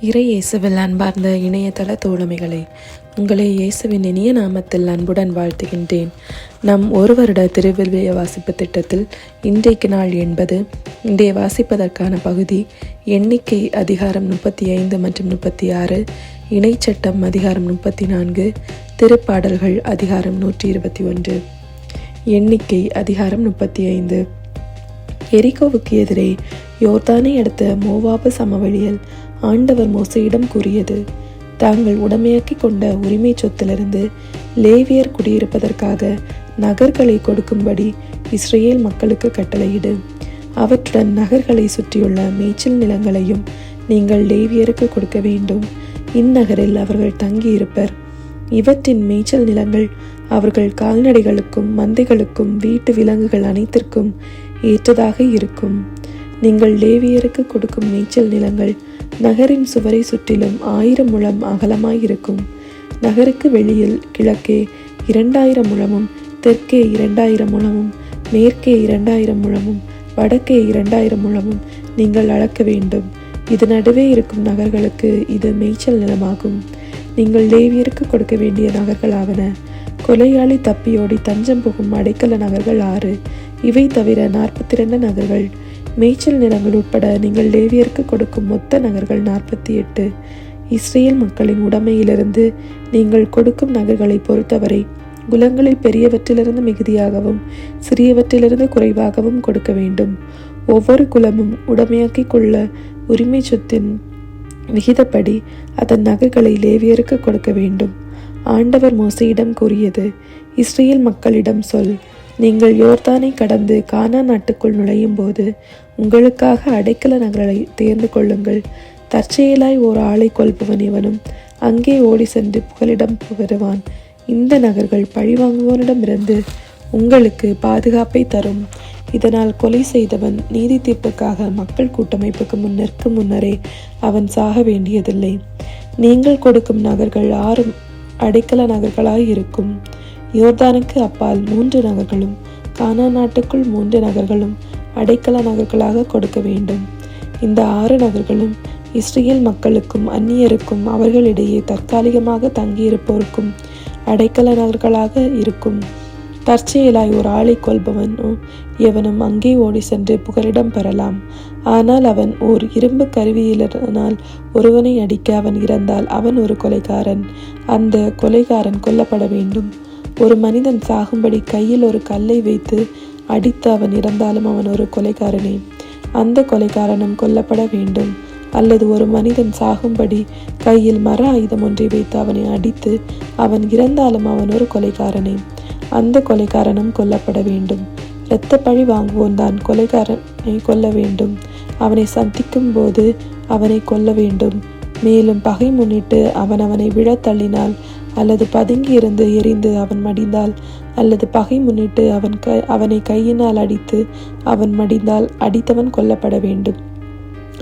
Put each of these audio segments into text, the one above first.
இறை இயேசுவில் அன்பார்ந்த இணையதள தோழமைகளே உங்களை இயேசுவின் இனிய நாமத்தில் அன்புடன் வாழ்த்துகின்றேன். நம் ஒரு வருட திருவில்விய வாசிப்பு திட்டத்தில் இன்றைக்கு நாள் என்பது இன்றைய வாசிப்பதற்கான பகுதி எண்ணிக்கை அதிகாரம் முப்பத்தி ஐந்து மற்றும் முப்பத்தி ஆறு இணைச்சட்டம் அதிகாரம் முப்பத்தி நான்கு திருப்பாடல்கள் அதிகாரம் நூற்றி இருபத்தி ஒன்று. எண்ணிக்கை அதிகாரம் முப்பத்தி ஐந்து எரிகோவுக்கு எதிரே யோர்தானை அடுத்த மூவாபு சமவெளியில் ஆண்டவர் மோசையிடம் கூறியது. தாங்கள் உடமையாக்கி கொண்ட உரிமை சொத்திலிருந்து லேவியர் குடியிருப்பதற்காக நகர்களை கொடுக்கும்படி இஸ்ரேல் மக்களுக்கு கட்டளையிடு. அவற்றுடன் நகர்களை சுற்றியுள்ள மேய்ச்சல் நிலங்களையும் நீங்கள் லேவியருக்கு கொடுக்க வேண்டும். இந்நகரில் அவர்கள் தங்கியிருப்பர். இவற்றின் மேய்ச்சல் நிலங்கள் அவர்கள் கால்நடைகளுக்கும் மந்தைகளுக்கும் வீட்டு விலங்குகள் அனைத்திற்கும் ஏற்றதாக இருக்கும். நீங்கள் லேவியருக்கு கொடுக்கும் மேய்ச்சல் நிலங்கள் நகரின் சுவரை சுற்றிலும் ஆயிரம் முழம் அகலமாயிருக்கும். நகருக்கு வெளியில் கிழக்கே இரண்டாயிரம் முழமும் தெற்கே இரண்டாயிரம் முழமும் மேற்கே இரண்டாயிரம் முழமும் வடக்கே இரண்டாயிரம் முழமும் நீங்கள் அளக்க வேண்டும். இது நடுவே இருக்கும் நகர்களுக்கு இது மேய்ச்சல் நிலமாகும். நீங்கள் லேவியருக்கு கொடுக்க வேண்டிய நகர்களாவன. கொலையாளி தப்பியோடி தஞ்சம் புகும் அடைக்கல நகர்கள் ஆறு. இவை தவிர நாற்பத்தி ரெண்டு நகர்கள். மேய்ச்சல் நிலங்கள் உட்பட நீங்கள் லேவியருக்கு கொடுக்கும் மொத்த நகர்கள் நாற்பத்தி எட்டு. இஸ்ரேல் மக்களின் உடைமையிலிருந்து நீங்கள் கொடுக்கும் நகர்களை பொறுத்தவரை குலங்களில் பெரியவற்றிலிருந்து மிகுதியாகவும் சிறியவற்றிலிருந்து குறைவாகவும் கொடுக்க வேண்டும். ஒவ்வொரு குலமும் உடமையாக்கிக் கொள்ள உரிமை சொத்தின் விகிதப்படி அதன் நகைகளை லேவியருக்கு கொடுக்க வேண்டும். ஆண்டவர் மோசையிடம் கூறியது இஸ்ரேல் மக்களிடம் சொல் நீங்கள் யோர்தானை கடந்து கானா நாட்டுக்குள் நுழையும் போது உங்களுக்காக அடைக்கல நகரை தேர்ந்து கொள்ளுங்கள். தற்செயலாய் ஓர் ஆளை கொள்பவன் இவனும். அங்கே ஓடி சென்று புகலிடம் வருவான் இந்த நகர்கள் பழிவாங்குவோனிடமிருந்து உங்களுக்கு பாதுகாப்பை தரும். இதனால் கொலை செய்தவன் நீதி தீர்ப்புக்காக மக்கள் கூட்டமைப்புக்கு முன்னிற்கு முன்னரே அவன் சாக வேண்டியதில்லை. நீங்கள் கொடுக்கும் நகர்கள் ஆறு அடைக்கல நகர்களாய் இருக்கும். யோர்தானுக்கு அப்பால் மூன்று நகர்களும் கானா நாட்டுக்குள் மூன்று நகர்களும் அடைக்கல நகர்களாக கொடுக்க வேண்டும். இந்த ஆறு நகர்களும் இஸ்ரேல் மக்களுக்கும் அந்நியருக்கும் அவர்களிடையே தற்காலிகமாக தங்கியிருப்போருக்கும் அடைக்கல நகர்களாக இருக்கும். தற்செயலாய் ஒரு ஆளை கொள்பவனோ எவனும் அங்கே ஓடி சென்று புகலிடம் பெறலாம். ஆனால் அவன் ஓர் இரும்பு கருவியிலனால் ஒருவனை அடிக்க அவன் இறந்தால் அவன் ஒரு கொலைகாரன். அந்த கொலைகாரன் கொல்லப்பட வேண்டும். ஒரு மனிதன் சாகும்படி கையில் ஒரு கல்லை வைத்து அடித்து அவன் இறந்தாலும் அவன் ஒரு கொலைகாரனே. அந்த கொலைகாரனும் கொல்லப்பட வேண்டும். அல்லது ஒரு மனிதன் சாகும்படி கையில் மர ஆயுதம் ஒன்றை வைத்து அவனை அடித்து அவன் இறந்தாலும் அவன் ஒரு கொலைகாரனே. அந்த கொலைகாரனும் கொல்லப்பட வேண்டும். இரத்த பழி வாங்குவோன் தான் கொலைகாரனை கொல்ல வேண்டும். அவனை சந்திக்கும் போது அவனை கொல்ல வேண்டும். மேலும் பகை முன்னிட்டு அவன் அவனை விழத் தள்ளினால் அல்லது பதுங்கி இருந்து எரிந்து அவன் மடிந்தால் அல்லது பகை முன்னிட்டு அவன் க அவனை கையினால் அடித்து அவன் மடிந்தால் அடித்தவன் கொல்லப்பட வேண்டும்.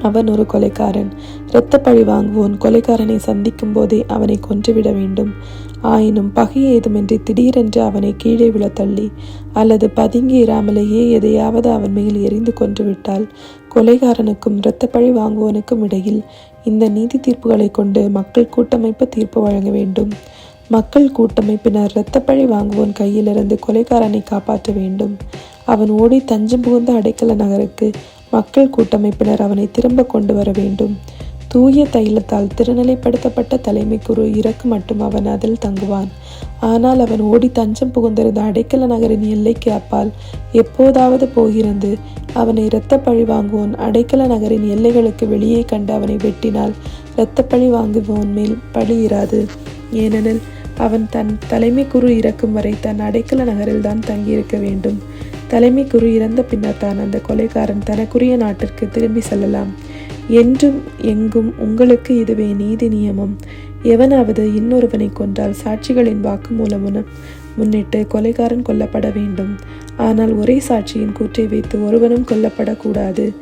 அவன் ஒரு கொலைக்காரன். இரத்த பழி வாங்குவோன். கொலைக்காரனை சந்திக்கும் போதே அவனை கொன்றுவிட வேண்டும். ஆயினும் பகை ஏதுமின்றி திடீரென்று அவனை கீழே விழ தள்ளி அல்லது பதுங்கி இராமலேயே எதையாவது அவன் மேல் எரிந்து கொன்றுவிட்டால் கொலைகாரனுக்கும் இரத்த பழி வாங்குவோனுக்கும் இடையில் இந்த நீதி தீர்ப்புகளை கொண்டு மக்கள் கூட்டமைப்பு தீர்ப்பு வழங்க வேண்டும். மக்கள் கூட்டமைப்பினர் இரத்தப்பழி வாங்குவோன் கையிலிருந்து கொலைக்காரனை காப்பாற்ற வேண்டும். அவன் ஓடி தஞ்சம் புகுந்த அடைக்கல நகருக்கு மக்கள் கூட்டமைப்பினர் அவனை திரும்ப கொண்டு வர வேண்டும். தூய தைலத்தால் திருநிலைப்படுத்தப்பட்ட தலைமை குரு இறக்கு மட்டும் அவன் அதில் தங்குவான். ஆனால் அவன் ஓடி தஞ்சம் புகுந்திருந்த அடைக்கல நகரின் எல்லைக்கு அப்பால் எப்போதாவது போகிறது அவனை இரத்த பழி வாங்குவோன் அடைக்கல நகரின் எல்லைகளுக்கு வெளியே கண்டு அவனை வெட்டினால் இரத்த பழி வாங்குவோன் மேல் பழி இராது. ஏனெனில் அவன் தன் தலைமை குரு இறக்கும் வரை தன் அடைக்கல நகரில் தான் தங்கியிருக்க வேண்டும். தலைமை குரு இறந்த பின்னர் தான் அந்த கொலைகாரன் தனக்குரிய நாட்டிற்கு திரும்பி செல்லலாம். என்றும் எங்கும் உங்களுக்கு இதுவே நீதி நியமம். எவனாவது இன்னொருவனை கொன்றால் சாட்சிகளின் வாக்குமூலம் முன்னிட்டு கொலைகாரன் கொல்லப்பட வேண்டும். ஆனால் ஒரே சாட்சியின் கூற்றை வைத்து ஒருவனும் கொல்லப்படக்கூடாது.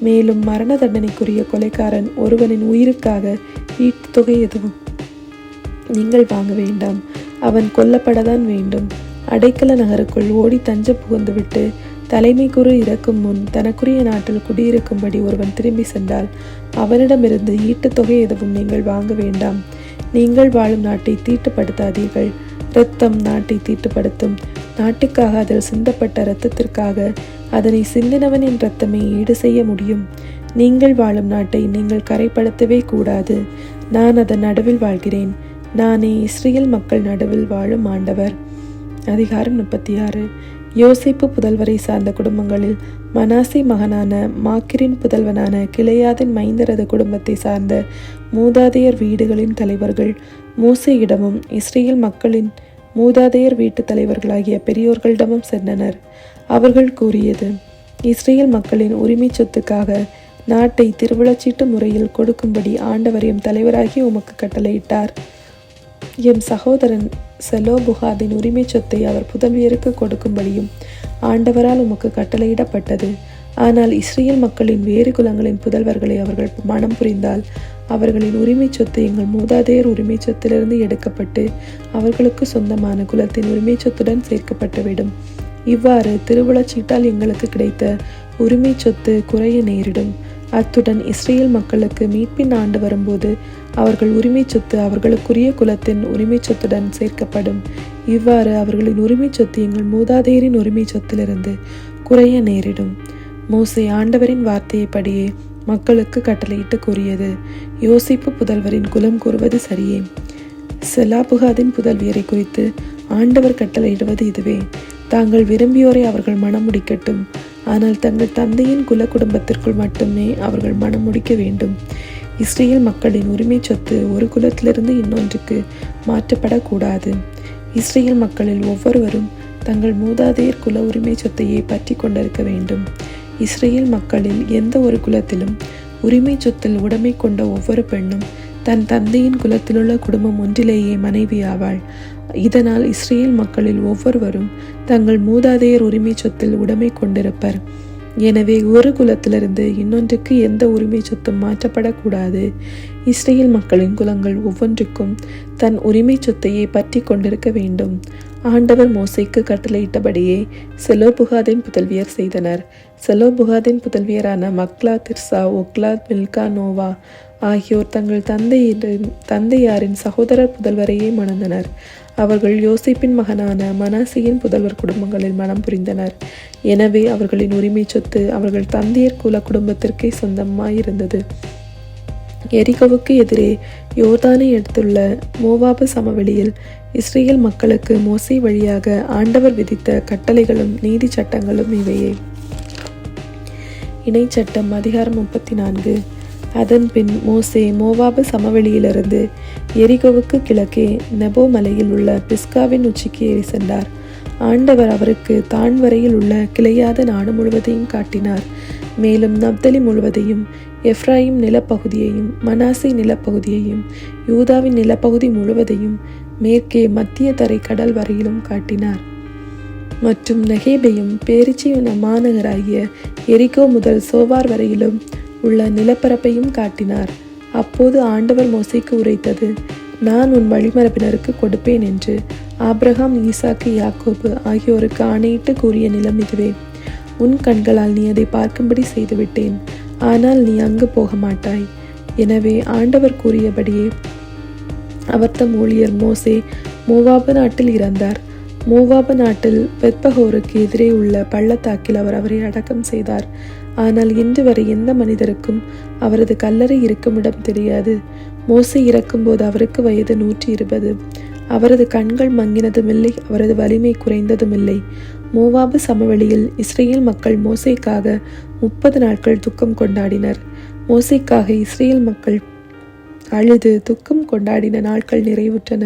மேலும் மரண தண்டனைக்குரிய கொலைக்காரன் ஒருவனின் உயிருக்காக ஈட்டுத்தொகை எதுவும் நீங்கள் வாங்க வேண்டாம். அவன் கொல்லப்படத்தான் வேண்டும். அடைக்கல நகருக்குள் ஓடி தஞ்சம் புகுந்துவிட்டு தலைமை குரு இறக்கும் முன் தனக்குரிய நாட்டில் குடியிருக்கும்படி ஒருவன் திரும்பி சென்றால் அவனிடமிருந்து ஈட்டுத் தொகை எதுவும் நீங்கள் வாங்க வேண்டாம். நீங்கள் வாழும் நாட்டை தீட்டுப்படுத்தாதீர்கள். இரத்தம் நாட்டை தீட்டுப்படுத்தும். நாட்டுக்காக அதில் சிந்தப்பட்ட இரத்தத்திற்காக அதனை சிந்தினவனின் இரத்தமே ஈடு செய்ய முடியும். நீங்கள் வாழும் நாட்டை நீங்கள் கரைப்படுத்தவே கூடாது. நான் அதன் நடுவில் வாழ்கிறேன். நானே இஸ்ரேல் மக்கள் நடுவில் வாழும் ஆண்டவர். அதிகாரம் முப்பத்தி ஆறு யோசிப்பு புதல்வரை சார்ந்த குடும்பங்களில் மனாசி மகனான மாக்கிரின் புதல்வனான கிளையாதின் மைந்தரது குடும்பத்தை சார்ந்த மூதாதையர் வீடுகளின் தலைவர்கள் மூசையிடமும் இஸ்ரேல் மக்களின் மூதாதையர் வீட்டு தலைவர்களாகிய பெரியோர்களிடமும் சென்றனர். அவர்கள் கூறியது இஸ்ரேல் மக்களின் உரிமை சொத்துக்காக நாட்டை திருவிழச்சீட்டு முறையில் கொடுக்கும்படி ஆண்டவரையும் தலைவராகி உமக்கு கட்டளையிட்டார். எம் சகோதரன் செலோ புகாதின் உரிமை சொத்தை அவர் புதல்வியருக்கு கொடுக்கும்படியும் ஆண்டவரால் உமக்கு கட்டளையிடப்பட்டது. ஆனால் இஸ்ரேல் மக்களின் வேறு குலங்களின் புதல்வர்களை அவர்கள் மனம் புரிந்தால் அவர்களின் உரிமை சொத்து எங்கள் மூதாதையர் உரிமை சொத்திலிருந்து எடுக்கப்பட்டு அவர்களுக்கு சொந்தமான குலத்தின் உரிமை சொத்துடன் சேர்க்கப்பட்டுவிடும். இவ்வாறு திருவிழச்சீட்டால் எங்களுக்கு கிடைத்த உரிமை சொத்து குறைய நேரிடும். அத்துடன் இஸ்ரேல் மக்களுக்கு மீட்பின் ஆண்டு வரும்போது அவர்கள் உரிமை சொத்து அவர்களுக்குரிய குலத்தின் உரிமை சொத்துடன் சேர்க்கப்படும். இவ்வாறு அவர்களின் உரிமை சொத்து எங்கள் மூதாதையரின் உரிமை சொத்திலிருந்து குறைய நேரிடும். மோசை ஆண்டவரின் வார்த்தையைப்படியே மக்களுக்கு கட்டளையிட்டு கூறியது. யோசிப்பு புதல்வரின் குலம் கூறுவது சரியே. செலாபுகாதின் புதல்வியரை குறித்து ஆண்டவர் கட்டளையிடுவது இதுவே. தாங்கள் விரும்பியோரை அவர்கள் மனம் முடிக்கட்டும். ஆனால் தங்கள் தந்தையின் குல குடும்பத்திற்குள் மட்டுமே அவர்கள் மனம் முடிக்க வேண்டும். இஸ்ரேல் மக்களின் உரிமை சொத்து ஒரு குலத்திலிருந்து இன்னொன்றுக்கு மாற்றப்படக்கூடாது. இஸ்ரேல் மக்களில் ஒவ்வொருவரும் தங்கள் மூதாதையர் குல உரிமை சொத்தையே பற்றி கொண்டிருக்க வேண்டும். இஸ்ரேல் மக்களில் எந்த ஒரு குலத்திலும் உரிமை சொத்தில் உடைமை கொண்ட ஒவ்வொரு பெண்ணும் தன் தந்தையின் குலத்திலுள்ள குடும்பம் ஒன்றிலேயே மனைவி ஆவாள் இதனால் இஸ்ரேல் மக்களில் ஒவ்வொருவரும் தங்கள் மூதாதையர் உரிமை சொத்தில் உடைமை கொண்டிருப்பர். எனவே ஒரு குலத்திலிருந்து இன்னொன்றுக்கு எந்த உரிமை சொத்தும் மாற்றப்படக்கூடாது. இஸ்ரேல் மக்களின் குலங்கள் ஒவ்வொன்றுக்கும் தன் உரிமை சொத்தையே பற்றி கொண்டிருக்க வேண்டும். ஆண்டவர் மோசைக்கு கட்டளையிட்டபடியே செலோபுகாதின் புதல்வியர் செய்தனர். செலோபுகாதின் புதல்வியரான மக்லா திர்சா ஒக்லா மில்கா நோவா ஆகியோர் தங்கள் தந்தையின் தந்தையாரின் சகோதரர் புதல்வரையே மணந்தனர். அவர்கள் யோசிப்பின் மகனான மனாசியின் புதல்வர் குடும்பங்களில் மனம் புரிந்தனர். எனவே அவர்களின் உரிமை சொத்து அவர்கள் தந்தையர் குல குடும்பத்திற்கே சொந்தமாயிருந்தது. எரிகோவுக்கு எதிரே யோர்தானை எடுத்துள்ள மோவாபு சமவெளியில் இஸ்ரேல் மக்களுக்கு மோசை வழியாக ஆண்டவர் விதித்த கட்டளைகளும் நீதி சட்டங்களும் இவையே. இணைச்சட்டம் அதிகாரம் முப்பத்தி நான்கு. அதன் பின் மோசே மோவாபு சமவெளியிலிருந்து எரிகோவுக்கு கிழக்கே நெபோ மலையில் உள்ள பிஸ்காவின் உச்சிக்கு ஏறி சென்றார். ஆண்டவர் அவருக்கு தான் வரையில் உள்ள கிளையாத நாடு முழுவதையும் காட்டினார். மேலும் நப்தலி முழுவதையும் எஃப்ராயிம் நிலப்பகுதியையும் மனாசி நிலப்பகுதியையும் யூதாவின் நிலப்பகுதி முழுவதையும் மேற்கே மத்திய தரை கடல் வரையிலும் காட்டினார். மற்றும் நெகேபையும் பேரிச்சியுன மாநகராகிய எரிகோ முதல் சோவார் வரையிலும் உள்ள நிலப்பரப்பையும் காட்டினார். அப்போது ஆண்டவர் மோசைக்கு உரைத்தது நான் உன் வழிமரபினருக்கு கொடுப்பேன் என்று. ஆப்ரஹாம் ஈசாக்கு யாக்கோபு ஆகியோருக்கு ஆணையிட்டு கூறிய நிலம் இதுவே. உன் கண்களால் நீ அதை பார்க்கும்படி செய்துவிட்டேன். ஆனால் நீ அங்கு போக மாட்டாய் எனவே ஆண்டவர் கூறியபடியே அவர் தம் ஊழியர் மோசே மூவாபு நாட்டில் இறந்தார். மூவாபு நாட்டில் பெத்பகோருக்கு எதிரே உள்ள பள்ளத்தாக்கில் அவர் அவரை அடக்கம் செய்தார். ஆனால் இன்று வரை எந்த மனிதருக்கும் அவரது கல்லறை இருக்கும் இடம் தெரியாது. மோசை இறக்கும்போது அவருக்கு வயது நூற்றி இருபது. அவரது கண்கள் மங்கினதுமில்லை அவரது வலிமை குறைந்ததுமில்லை. மூவாபு சமவெளியில் இஸ்ரேல் மக்கள் மோசைக்காக முப்பது நாட்கள் துக்கம் கொண்டாடினர். மோசைக்காக இஸ்ரேல் மக்கள் அழுது துக்கம் கொண்டாடின நாட்கள் நிறைவுற்றன.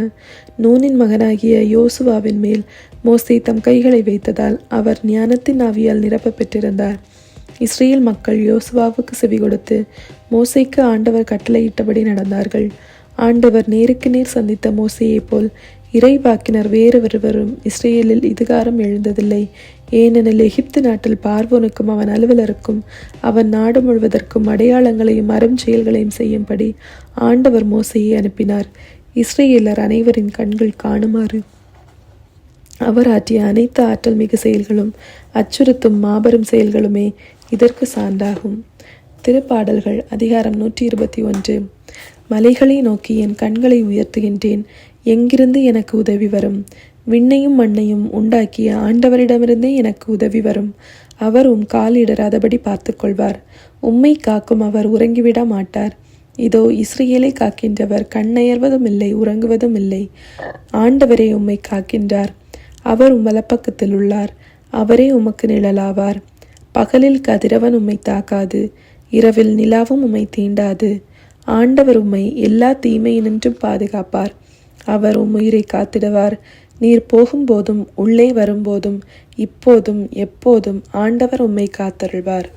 நூனின் மகனாகிய யோசுவாவின் மேல் மோசை தம் கைகளை வைத்ததால் அவர் ஞானத்தின் ஆவியால் நிரப்ப பெற்றிருந்தார் இஸ்ரேல் மக்கள் யோசுவாவுக்கு செவி கொடுத்து மோசைக்கு ஆண்டவர் கட்டளையிட்டபடி நடந்தார்கள். ஆண்டவர் நேருக்கு நேர் சந்தித்த மோசையைப் போல் இறைவாக்கினர் வேறு ஒருவரும் இஸ்ரேலில் இதுகாரம் எழுந்ததில்லை. ஏனெனில் எகிப்து நாட்டில் பார்வோனுக்கும் அவன் அலுவலருக்கும் அவன் நாடு முழுவதற்கும் அடையாளங்களையும் அறம் செயல்களையும் செய்யும்படி ஆண்டவர் மோசையை அனுப்பினார். இஸ்ரேலர் அனைவரின் கண்கள் காணுமாறு. அவர் ஆற்றிய அனைத்து ஆற்றல் மிகு செயல்களும் அச்சுறுத்தும் மாபெரும் செயல்களுமே இதற்கு சான்றாகும். திருப்பாடல்கள் அதிகாரம் நூற்றி இருபத்தி ஒன்று. மலைகளை நோக்கி என் கண்களை உயர்த்துகின்றேன். எங்கிருந்து எனக்கு உதவி வரும்? விண்ணையும் மண்ணையும் உண்டாக்கிய ஆண்டவரிடமிருந்தே எனக்கு உதவி வரும். அவர் உம் காலிடராதபடி பார்த்துக்கொள்வார். உம்மை காக்கும் அவர் உறங்கிவிட மாட்டார். இதோ இஸ்ரேலை காக்கின்றவர் கண்ணயர்வதும் இல்லை உறங்குவதும் இல்லை. ஆண்டவரே உம்மை காக்கின்றார். அவர் உம் வலப்பக்கத்தில் உள்ளார் அவரே உமக்கு நிழலாவார். பகலில் கதிரவன் உம்மை தாக்காது இரவில் நிலாவும் உம்மை தீண்டாது. ஆண்டவர் உம்மை எல்லா தீமையினின்றும் பாதுகாப்பார். அவர் உம் உயிரை காத்திடுவார். நீர் போகும்போதும் உள்ளே வரும்போதும் இப்போதும் எப்போதும் ஆண்டவர் உம்மை காத்தருள்வார்.